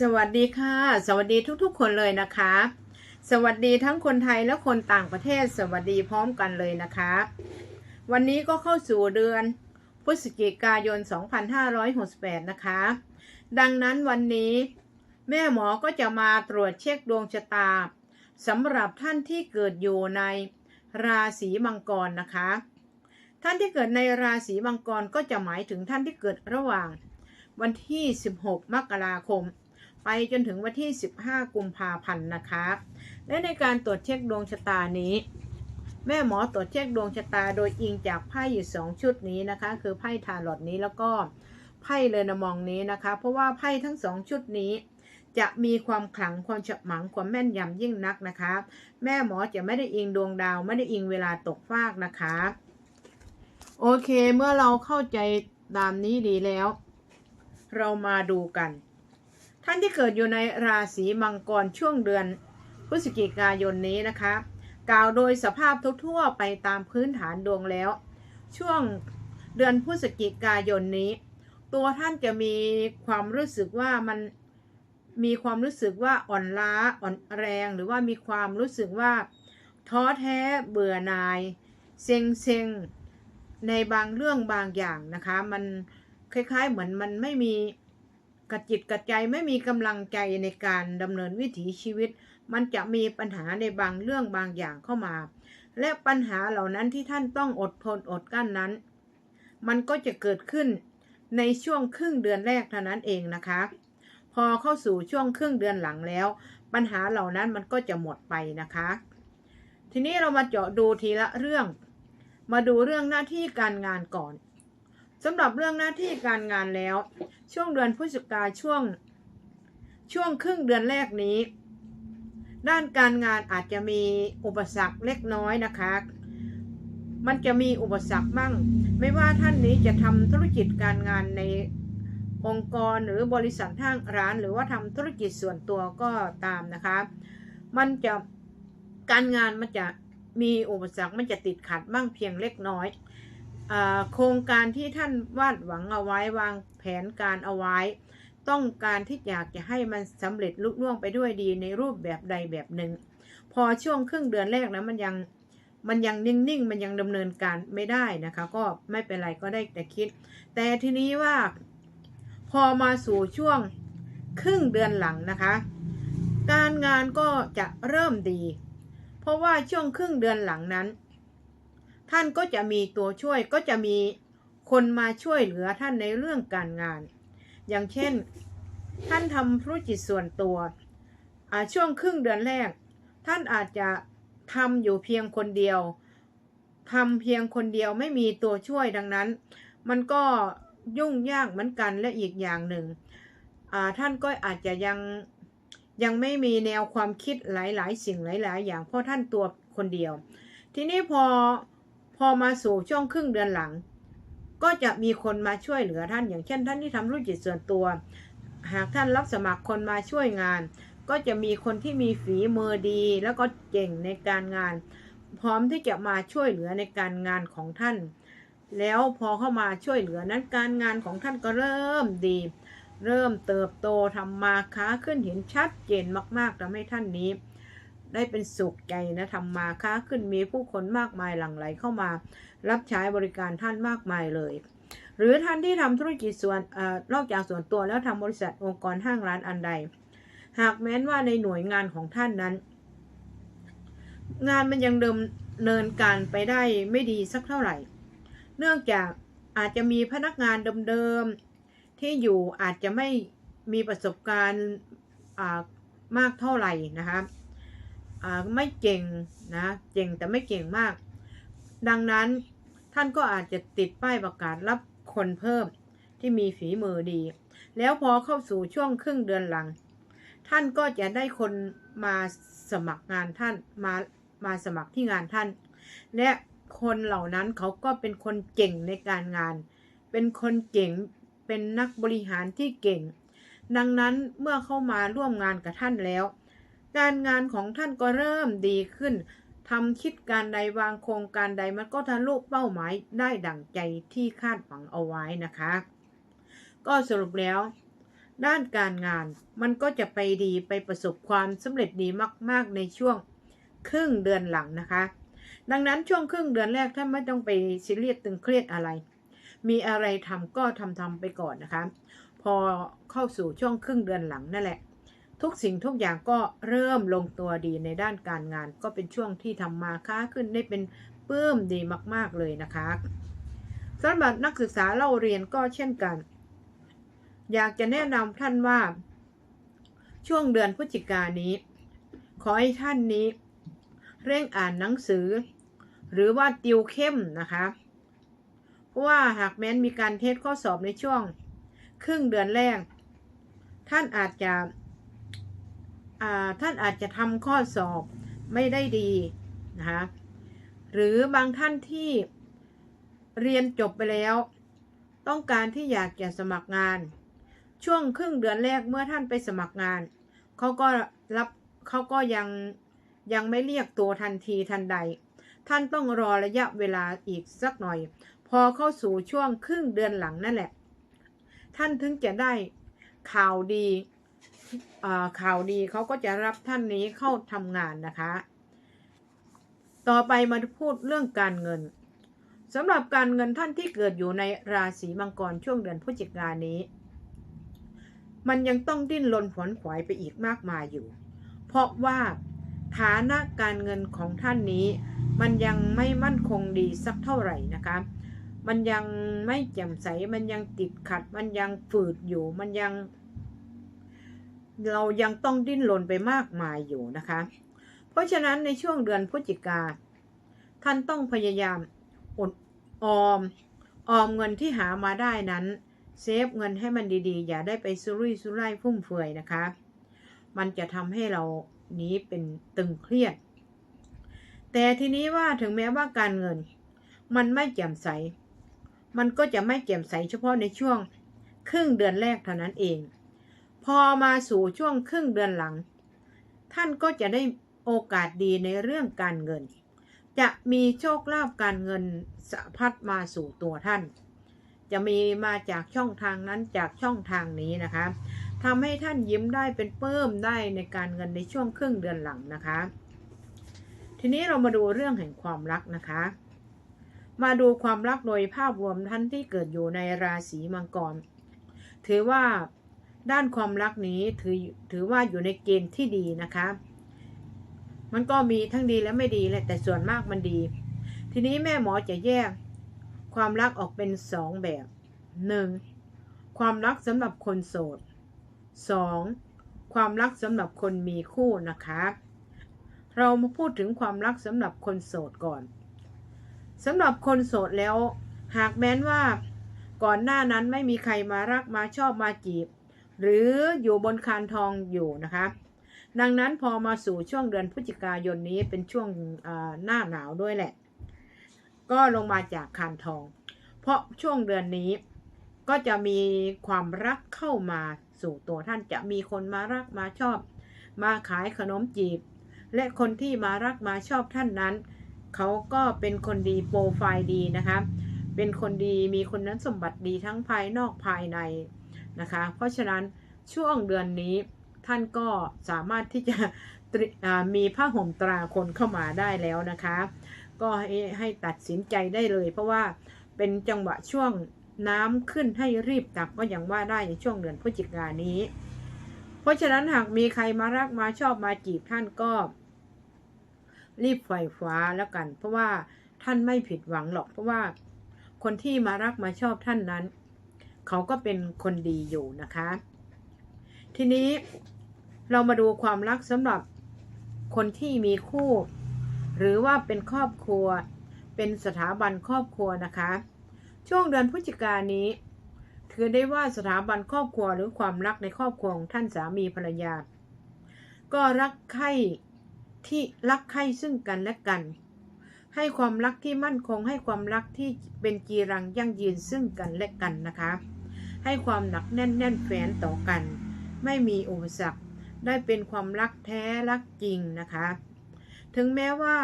สวัสดีค่ะ สวัสดีทุกๆ คนเลยนะคะ สวัสดีทั้งคนไทยและคนต่างประเทศ สวัสดีพร้อมกันเลยนะคะ วันนี้ก็เข้าสู่เดือนพฤศจิกายน 2568 นะคะ ดังนั้นวันนี้แม่หมอก็จะมาตรวจเช็คดวงชะตาสำหรับท่านที่เกิดอยู่ในราศีมังกรนะคะ ท่านที่เกิดในราศีมังกรก็จะหมายถึงท่านที่เกิดระหว่างวันที่ 16 มกราคม ไปจนถึงวันที่ 15 กุมภาพันธ์นะคะ และในการตรวจเช็คดวงชะตานี้ แม่หมอตรวจเช็คดวงชะตาโดยอิงจากไพ่อยู่สองชุดนี้นะคะ คือไพ่ทาร์ลอตนี้แล้วก็ไพ่เลนมองนี้นะคะ เพราะว่าไพ่ทั้งสองชุดนี้จะมีความขลังความฉมังความแม่นยำยิ่งนักนะคะ แม่หมอจะไม่ได้อิงดวงดาว ไม่ได้อิงเวลาตกฟากนะคะ โอเคเมื่อเราเข้าใจตามนี้ดีแล้ว เรามาดูกัน ท่านที่เกิดอยู่ในราศีมังกรช่วงเดือนพฤศจิกายนนี้นะคะ กล่าวโดยสภาพทั่วๆไปตามพื้นฐานดวงแล้ว ช่วงเดือนพฤศจิกายนนี้ ตัวท่านจะมีความรู้สึกว่ามันมีความรู้สึกว่าอ่อนล้าอ่อนแรง หรือว่ามีความรู้สึกว่า ท้อแท้เบื่อหน่าย เซ็งเซ็งในบางเรื่องบางอย่างนะคะ มันคล้ายๆเหมือนมันไม่มี กระจิตกระใจไม่มีกำลังใจในการดำเนินวิถีชีวิต มันจะมีปัญหาในบางเรื่องบางอย่างเข้ามา และปัญหาเหล่านั้นที่ท่านต้องอดทนอดกลั้นนั้น มันก็จะเกิดขึ้นในช่วงครึ่งเดือนแรกเท่านั้นเองนะคะ พอเข้าสู่ช่วงครึ่งเดือนหลังแล้ว ปัญหาเหล่านั้นมันก็จะหมดไปนะคะ ทีนี้เรามาเจาะดูทีละเรื่อง มาดูเรื่องหน้าที่การงานก่อน สำหรับเรื่องหน้าที่การงานแล้ว ช่วงเดือนพฤศจิกาช่วง ช่วงครึ่งเดือนแรกนี้ ด้านการงานอาจจะมีอุปสรรคเล็กน้อยนะคะ มันจะมีอุปสรรคบ้าง ไม่ว่าท่านนี้จะทำธุรกิจการงานในองค์กรหรือบริษัททางร้าน หรือว่าทำธุรกิจส่วนตัวก็ตามนะคะ มันจะการงานมันจะมีอุปสรรคมันจะติดขัดบ้างเพียงเล็กน้อย โครงการที่ท่านวาดหวังเอาไว้วางแผนการเอาไว้ ต้องการที่อยากจะให้มันสำเร็จลุล่วงไปด้วยดีในรูปแบบใดแบบหนึ่ง พอช่วงครึ่งเดือนแรกนะมันยังมันยังนิ่งๆ มันยังดำเนินการไม่ได้นะคะ ก็ไม่เป็นไรก็ได้แต่คิด แต่ทีนี้ว่าพอมาสู่ช่วงครึ่งเดือนหลังนะคะ การงานก็จะเริ่มดี เพราะว่าช่วงครึ่งเดือนหลังนั้น ท่านก็จะมีตัวช่วยก็จะมีคนมาช่วยเหลือท่านในเรื่องการงาน อย่างเช่น ท่านทำธุรกิจส่วนตัวช่วงครึ่งเดือนแรก ท่านอาจจะทำอยู่เพียงคนเดียวทำเพียงคนเดียวไม่มีตัวช่วยดังนั้น มันก็ยุ่งยากเหมือนกันและอีกอย่างหนึ่งท่านก็อาจจะยังยังไม่มีแนวความคิดหลาย ๆ สิ่งหลาย ๆ อย่างเพราะท่านตัวคนเดียว ทีนี้พอ พอมาสู่ช่วงครึ่งเดือนหลัง ก็จะมีคนมาช่วยเหลือท่าน อย่างเช่นท่านที่ทำธุรกิจส่วนตัว หากท่านรับสมัครคนมาช่วยงาน ก็จะมีคนที่มีฝีมือดี แล้วก็เก่งในการงาน พร้อมที่จะมาช่วยเหลือในการงานของท่าน แล้วพอเข้ามาช่วยเหลือนั้นการงานของท่านก็เริ่มดี เริ่มเติบโตทำมาค้าขึ้นเห็นชัดเจนมากๆทำให้ท่านนี้ ได้เป็นสุขใจนะทำมาค้าขึ้นมีผู้คนมากมายหลั่งไหลเข้ามา รับใช้บริการท่านมากมายเลย หรือท่านที่ทำธุรกิจส่วนอนอกจากส่วนตัวแล้วทำบริษัทองค์กรห้างร้านอันใด หากแม้นว่าในหน่วยงานของท่านนั้น งานมันยังเดิมเนินการไปได้ไม่ดีสักเท่าไหร่ เนื่องจากอาจจะมีพนักงานเดิมๆที่อยู่อาจจะไม่มีประสบการณ์มากเท่าไหร่นะคะ ไม่เก่งนะเก่งแต่ไม่เก่งมาก ดังนั้นท่านก็อาจจะติดป้ายประกาศรับคนเพิ่มที่มีฝีมือดี แล้วพอเข้าสู่ช่วงครึ่งเดือนหลัง ท่านก็จะได้คนมาสมัครงานท่านมามาสมัครที่งานท่าน และคนเหล่านั้นเขาก็เป็นคนเก่งในการงาน เป็นคนเก่งเป็นนักบริหารที่เก่ง ดังนั้นเมื่อเข้ามาร่วมงานกับท่านแล้ว การงานของท่านก็เริ่มดีขึ้นทำคิดการใดวางโครงการใดมันก็ทะลุเป้าหมายได้ดั่งใจที่คาดหวังเอาไว้นะคะ ก็สรุปแล้ว ด้านการงานมันก็จะไปดีไปประสบความสำเร็จดีมาก ๆ ในช่วงครึ่งเดือนหลังนะคะ ดังนั้นช่วงครึ่งเดือนแรกท่านไม่ต้องไปซีเรียสตึงเครียดอะไร มีอะไรทำก็ทำทำไปก่อนนะคะ พอเข้าสู่ช่วงครึ่งเดือนหลังนั่นแหละ ทุกสิ่งทุกอย่างก็เริ่มลงตัวดีในด้านการงาน ก็เป็นช่วงที่ทำมาค้าขึ้นได้เป็นปื้มดีมาก ๆเลยนะคะสำหรับนักศึกษาเล่าเรียนก็เช่นกัน อยากจะแนะนำท่านว่า ช่วงเดือนพฤศจิกายนนี้ ขอให้ท่านนี้ เร่งอ่านหนังสือ หรือว่าติวเข้มนะคะเพราะว่าหากแม้นมีการเทสข้อสอบในช่วง ครึ่งเดือนแรก ท่านอาจจะ ท่านอาจจะทำข้อสอบไม่ได้ดีนะคะหรือบางท่านที่เรียนจบไปแล้ว ต้องการที่อยากจะสมัครงาน ช่วงครึ่งเดือนแรกเมื่อท่านไปสมัครงานเขาก็รับเขาก็ยังยังไม่เรียกตัวทันทีทันใด ท่านต้องรอระยะเวลาอีกสักหน่อย พอเข้าสู่ช่วงครึ่งเดือนหลังนั่นแหละ ท่านถึงจะได้ข่าวดี ข่าวดีเขาก็จะรับท่านนี้เข้าทำงานนะคะ ต่อไปมาพูดเรื่องการเงินสำหรับการเงินท่านที่เกิดอยู่ในราศีมังกรช่วงเดือนพฤศจิกายนนี้ มันยังต้องดิ้นรนผลขวายไปอีกมากมายอยู่ เพราะว่าฐานะการเงินของท่านนี้ มันยังไม่มั่นคงดีสักเท่าไหร่นะคะมันยังไม่แจ่มใส มันยังติดขัด มันยังฝืดอยู่ มันยัง เรายังต้องดิ้นรนไปมากมายอยู่นะคะ เพราะฉะนั้นในช่วงเดือนพฤศจิกา ท่านต้องพยายามอดออม ออมเงินที่หามาได้นั้น เซฟเงินให้มันดีๆ อย่าได้ไปซุรุ่ยซุร่ายฟุ่มเฟือยนะคะ มันจะทำให้เรานี้เป็นตึงเครียด แต่ทีนี้ว่าถึงแม้ว่าการเงิน มันไม่แจ่มใส มันก็จะไม่แจ่มใสเฉพาะในช่วงครึ่งเดือนแรกเท่านั้นเอง พอมาสู่ช่วงครึ่งเดือนหลัง ท่านก็จะได้โอกาสดีในเรื่องการเงิน จะมีโชคลาภการเงินสะพัดมาสู่ตัวท่าน จะมีมาจากช่องทางนั้นจากช่องทางนี้นะคะทำให้ท่านยิ้มได้เป็นเพิ่มได้ในการเงินในช่วงครึ่งเดือนหลังนะคะ ทีนี้เรามาดูเรื่องแห่งความรักนะคะ มาดูความรักโดยภาพรวมท่านที่เกิดอยู่ในราศีมังกร ถือว่า ด้านความรักนี้ถือถือว่าอยู่ในเกณฑ์ที่ดีนะคะ มันก็มีทั้งดีและไม่ดีแหละแต่ส่วนมากมันดี ทีนี้แม่หมอจะแยกความรักออกเป็นสองแบบหนึ่งความรักสำหรับคนโสด 2. ความรักสำหรับคนมีคู่นะคะ เรามาพูดถึงความรักสำหรับคนโสดก่อนสำหรับคนโสดแล้ว หากแม้นว่าก่อนหน้านั้นไม่มีใครมารักมาชอบมาจีบ หรืออยู่บนคานทองอยู่นะคะ ดังนั้นพอมาสู่ช่วงเดือนพฤศจิกายนนี้เป็นช่วงหน้าหนาวด้วยแหละ ก็ลงมาจากคานทอง เพราะช่วงเดือนนี้ก็จะมีความรักเข้ามาสู่ตัวท่านจะมีคนมารักมาชอบ มาขายขนมจีบ และคนที่มารักมาชอบท่านนั้น เขาก็เป็นคนดีโปรไฟล์ดีนะคะ เป็นคนดีมีคนนั้นสมบัติดีทั้งภายนอกภายใน นะคะ เพราะฉะนั้นช่วงเดือนนี้ท่านก็สามารถที่จะมีผ้าห่มตราคนเข้ามาได้แล้วนะคะ ก็ให้ให้ตัดสินใจได้เลย เพราะว่าเป็นจังหวะช่วงน้ำขึ้นให้รีบตักก็อย่างว่าได้ในช่วงเดือนพฤศจิกายนนี้ เพราะฉะนั้นหากมีใครมารักมาชอบมาจีบท่านก็ รีบไฟฟ้าแล้วกัน เพราะว่าท่านไม่ผิดหวังหรอก เพราะว่าคนที่มารักมาชอบท่านนั้น เขาก็เป็นคนดีอยู่นะคะ ทีนี้เรามาดูความรักสำหรับคนที่มีคู่ หรือว่าเป็นครอบครัว เป็นสถาบันครอบครัวนะคะ ช่วงเดือนพฤศจิกายนนี้ ถือได้ว่าสถาบันครอบครัวหรือความรักในครอบครัวของท่านสามีภรรยา ก็รักใคร่ที่รักใคร่ซึ่งกันและกัน ให้ความรักที่มั่นคงให้ความรักที่เป็นกีรังยั่งยืนซึ่งกันและกันนะคะ ให้ความหนักแน่นแน่นแฝนต่อกัน ไม่มีอุปสรรคได้เป็นความรักแท้รักจริงนะคะ ถึงแม้ว่า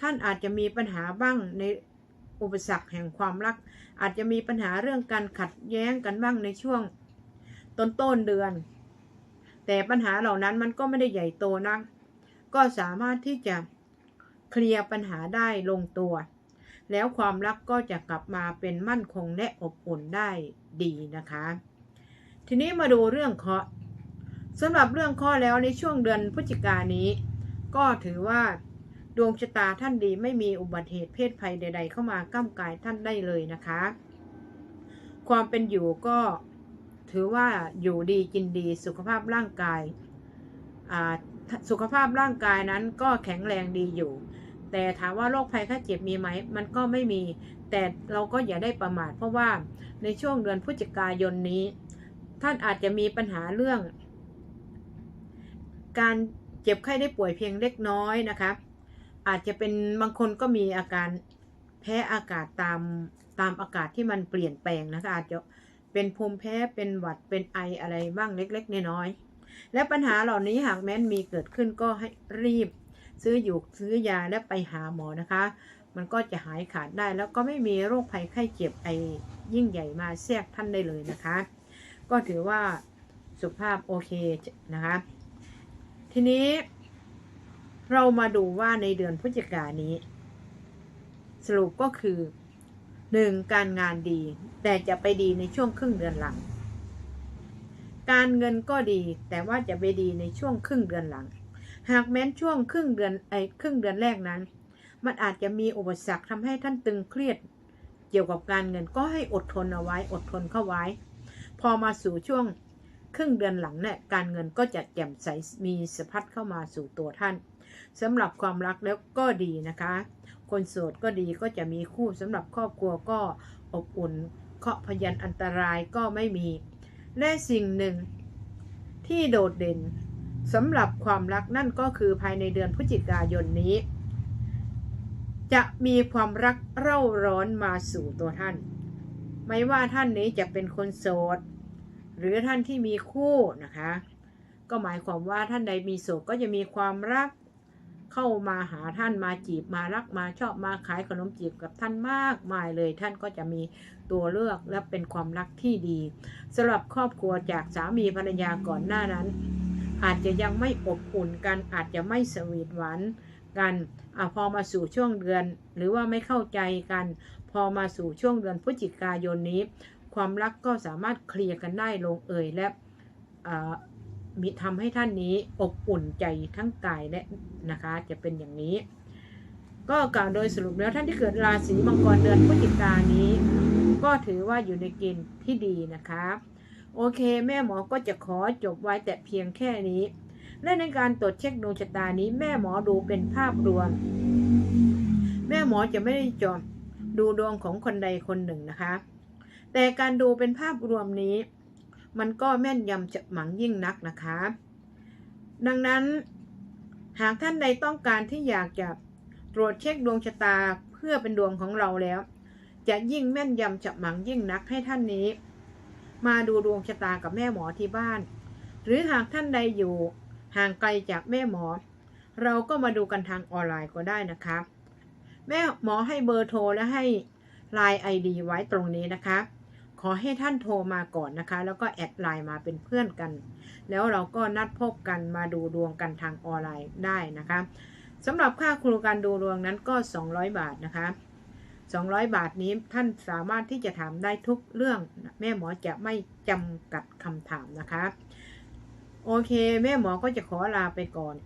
ท่านอาจจะมีปัญหาบ้างในอุปสรรคแห่งความรัก อาจจะมีปัญหาเรื่องการขัดแย้งกันบ้างในช่วงต้นต้นเดือน แต่ปัญหาเหล่านั้นมันก็ไม่ได้ใหญ่โตนัก ก็สามารถที่จะเคลียร์ปัญหาได้ลงตัว แล้วความรักก็จะกลับมาเป็นมั่นคงและอบอุ่นได้ดีนะคะ ทีนี้มาดูเรื่องเคาะสำหรับเรื่องข้อแล้วในช่วงเดือนพฤศจิกายนนี้ ก็ถือว่าดวงชะตาท่านดีไม่มีอุบัติเหตุเพศภัยใด ๆ เข้ามาก้ำกายท่านได้เลยนะคะ ความเป็นอยู่ก็ถือว่าอยู่ดีกินดีสุขภาพร่างกาย สุขภาพร่างกายนั้นก็แข็งแรงดีอยู่ แต่ถามว่าโรคภัยไข้เจ็บมีไหม มันก็ไม่มี แต่เราก็อย่าได้ประมาท เพราะว่าในช่วงเดือนพฤศจิกายนนี้ ท่านอาจจะมีปัญหาเรื่อง การเจ็บไข้ได้ป่วยเพียงเล็กน้อยนะคะ อาจจะเป็นบางคนก็มีอาการแพ้อากาศตามตามอากาศที่มันเปลี่ยนแปลงนะคะอาจจะเป็นภูมิแพ้เป็นหวัดเป็นไออะไรบ้างเล็ก ๆ น้อยๆและปัญหาเหล่านี้หากแม้นมีเกิดขึ้นก็ให้รีบ ซื้ออยู่ซื้อยาและไปหาหมอนะคะ มันก็จะหายขาดได้ แล้วก็ไม่มีโรคภัยไข้เจ็บไอยิ่งใหญ่มาแทรกท่านได้เลยนะคะ ก็ถือว่าสุขภาพโอเคนะคะ ทีนี้เรามาดูว่าในเดือนพฤศจิกายนนี้ สรุปก็คือหนึ่งการงานดี แต่จะไปดีในช่วงครึ่งเดือนหลัง การเงินก็ดีแต่ว่าจะไปดีในช่วงครึ่งเดือนหลัง หากแม้นช่วงครึ่งเดือนไอ้ครึ่งเดือนแรกนั้น มันอาจจะมีอุปสรรคทำให้ท่านตึงเครียด เกี่ยวกับการเงินก็ให้อดทนเอาไว้อดทนเข้าไว้ พอมาสู่ช่วงครึ่งเดือนหลังเนี่ยการเงินก็จะแจ่มใสมีสะพัดเข้ามาสู่ตัวท่านสำหรับความรักแล้วก็ดีนะคะ คนโสดก็ดีก็จะมีคู่สำหรับครอบครัวก็อบอุ่นเคาะพยันอันตรายก็ไม่มี และสิ่งหนึ่งที่โดดเด่น สำหรับความรักนั่นก็คือภายในเดือนพฤศจิกายนนี้ จะมีความรักเร่าร้อนมาสู่ตัวท่าน ไม่ว่าท่านนี้จะเป็นคนโสด หรือท่านที่มีคู่นะคะ ก็หมายความว่าท่านใดมีโสดก็จะมีความรักเข้ามาหาท่านมาจีบมารักมาชอบมาขายขนมจีบกับท่านมากมายเลย ท่านก็จะมีตัวเลือกและเป็นความรักที่ดีสำหรับครอบครัวจากสามีภรรยาก่อนหน้านั้น อาจจะยังไม่อบอุ่นกันอาจจะไม่สวีทหวานกันอพอมาสู่ช่วงเดือน หรือว่าไม่เข้าใจกัน พอมาสู่ช่วงเดือนพฤศจิกายนนี้ ความรักก็สามารถเคลียร์กันได้ลงเอยและมีทำให้ท่านนี้อบอุ่นใจทั้งกายและนะคะ จะเป็นอย่างนี้ ก็กล่าวโดยสรุปแล้วท่านที่เกิดราศีมังกรเดือนพฤศจิกายนนี้ ก็ถือว่าอยู่ในเกณฑ์ที่ดีนะคะ โอเค แม่หมอก็จะขอจบไว้แต่เพียงแค่นี้ และในการตรวจเช็คดวงชะตานี้ แม่หมอดูเป็นภาพรวม แม่หมอจะไม่ได้จอดูดวงของคนใดคนหนึ่งนะคะ แต่การดูเป็นภาพรวมนี้ มันก็แม่นยำจะหมังยิ่งนักนะคะ ดังนั้น หากท่านใดต้องการที่อยากจะตรวจเช็คดวงชะตาเพื่อเป็นดวงของเราแล้ว จะยิ่งแม่นยำจะหมังยิ่งนักให้ท่านนี้ มาดูดวงชะตากับแม่หมอที่บ้าน หรือหากท่านใดอยู่ห่างไกลจากแม่หมอ เราก็มาดูกันทางออนไลน์ก็ได้นะคะ แม่หมอให้เบอร์โทรและให้ไลน์ไอดีไว้ตรงนี้นะคะ ขอให้ท่านโทรมาก่อนนะคะ แล้วก็แอดไลน์มาเป็นเพื่อนกัน แล้วเราก็นัดพบกันมาดูดวงกันทางออนไลน์ได้นะคะสำหรับค่าครูการดูดวงนั้นก็ 200 บาทนะคะ 200 บาทนี้ท่านสามารถที่จะถามได้ทุกเรื่อง แม่หมอจะไม่จำกัดคำถามนะคะ โอเค แม่หมอก็จะขอลาไปก่อน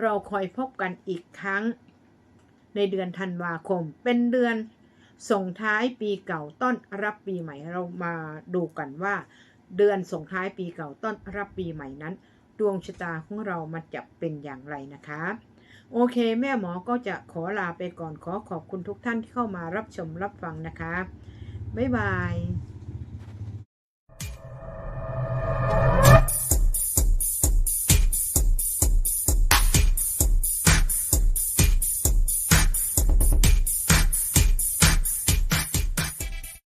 เราคอยพบกันอีกครั้ง ในเดือนธันวาคม เป็นเดือนส่งท้ายปีเก่าต้อนรับปีใหม่เรามาดูกันว่า เดือนส่งท้ายปีเก่าต้อนรับปีใหม่นั้น ดวงชะตาของเรามันจะเป็นอย่างไรนะคะ โอเค แม่หมอก็จะขอลาไปก่อนขอขอบคุณทุกท่านที่เข้ามารับชมรับฟังนะคะ บ๊ายบาย